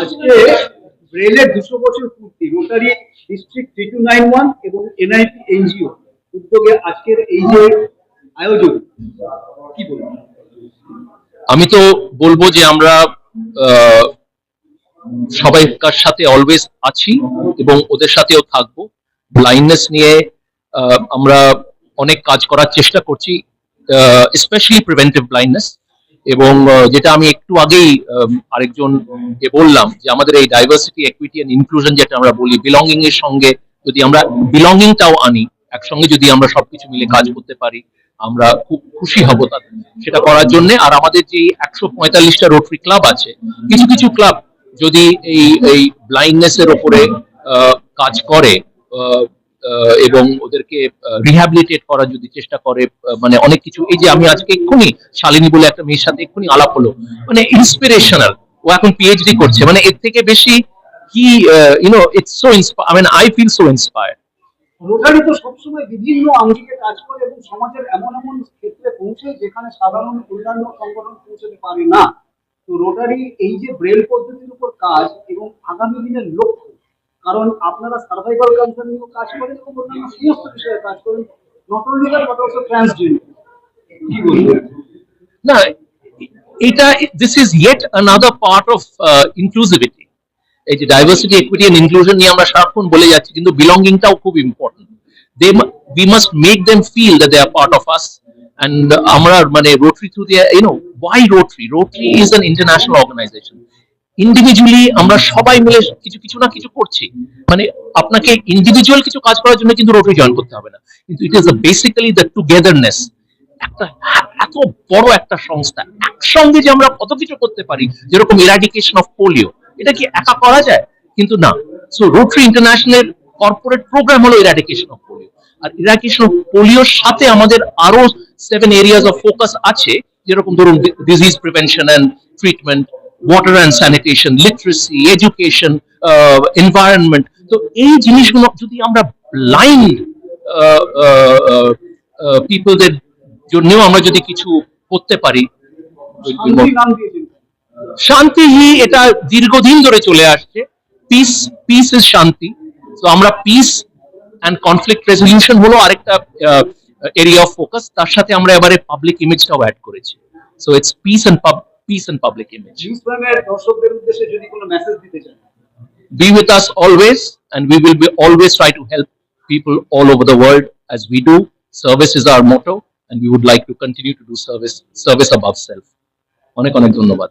আজকে দুশো বছর পূর্তি Rotary district three two nine one এবং এনজিও উদ্যোগে আজকের এই যে আয়োজন, কি বলবেন আমি তো বলব যে আমরা সবাইকার সাথে অলওয়েজ আছি এবং ওদের সাথেও থাকব। ব্লাইন্ডনেস নিয়ে আমরা অনেক কাজ করার চেষ্টা করছি স্পেশালি প্রিভেন্টিভ ব্লাইন্ডনেস এবং যেটা আমি একটু আগেই আম, আরেকজনকে বললাম যে আমাদের এই ডাইভার্সিটি একুইটি এন্ড ইনক্লুশন যেটা আমরা বলি বিলঙ্গিং এর সঙ্গে যদি আমরা বিলঙ্গিংটাও আনি একসঙ্গে যদি আমরা সবকিছু মিলে কাজ করতে পারি আমরা খুব খুশি হব সেটা করার জন্য আর আমাদের যে একশো পঁয়তাল্লিশটা রোটারি ক্লাব আছে কিছু কিছু ক্লাব যদি এই এই ব্লাইন্ডনেস এর উপরে কাজ করে এবং ওদেরকে রিহ্যাবিলিটেট করার যদি চেষ্টা করে মানে অনেক কিছু। এই যে আমি আজকে এক্ষুনি শালিনী বলে একটা মেয়ের সাথে এক্ষুনি আলাপ হলো মানে ইন্সপিরেশনাল ও এখন পিএইচডি করছে মানে এর থেকে বেশি কি you know it's so inspire I mean I feel so inspired Rotary তো সবসময় বিভিন্ন আঙ্গিকে কাজ করে এবং সমাজের এমন এমন ক্ষেত্রে পৌঁছে যেখানে সাধারণ অন্যান্য সংগঠন পৌঁছতে পারে না। তো রোটারি এই যে ব্রেল পদ্ধতির উপর কাজ এবং আগামী দিনের লক্ষ্য কারণ আপনারা সার্ভাইভাল কালচার নিয়েও কাজ করেন এবং অন্যান্য সমস্ত বিষয়ে কাজ করেন। Not only that but also transgender কি বলবেন? না, এটা this is yet another part of inclusivity এই যে ডাইভার্সিটি ইকুইটি এন্ড ইনক্লুশন নিয়ে আমরা সারাক্ষণ বলে যাচ্ছি, কিন্তু বিলঙ্গিংটাও খুব important they we must make them feel that they are part of us and আমরা মানে রোটারি থ্রু দিয়ে you know why Rotary Rotary is an international organization individually আমরা সবাই মিলে কিছু কিছু না কিছু করছি। মানে আপনাকে ইন্ডিভিজুয়াল কিছু কাজ করার জন্য কিন্তু রোটারি জয়েন করতে হবে না। কিন্তু it is basically the togetherness একটা এত বড় একটা সংস্থা। একসঙ্গে যে আমরা কত কিছু করতে পারি, যেরকম ইরাডিকেশন অফ পোলিও এটা কি একা করা যায়? কিন্তু না। So Rotary international corporate program হলো ইরাডিকেশন অফ পোলিও আর ইরাডিকেশন অফ পোলিওর সাথে আমাদের আরও সেভেন এরিয়াস অফ ফোকাস আছে। যেরকম ধরুন disease prevention and treatment water and sanitation literacy education environment তো এই জিনিসগুলো যদি আমরা ব্লাইন্ড পিপলদের জন্যও আমরা যদি কিছু করতে পারি শান্তি হি এটা দীর্ঘদিন ধরে চলে আসছে। পিস পিস ইজ শান্তি। তো আমরা পিস অ্যান্ড কনফ্লিক্ট রেজলিউশন হলো আরেকটা এরিয়া অফ ফোকাস তার সাথে আমরা এবারে পাবলিক ইমেজটাও অ্যাড করেছি। So it's peace and peace and public image news প্রাইমের দর্শকদের উদ্দেশ্যে যদি কোনো মেসেজ দিতে চান be with us always and we will be always try to help people all over the world as we do service is our motto and we would like to continue to do service service above self অনেক অনেক ধন্যবাদ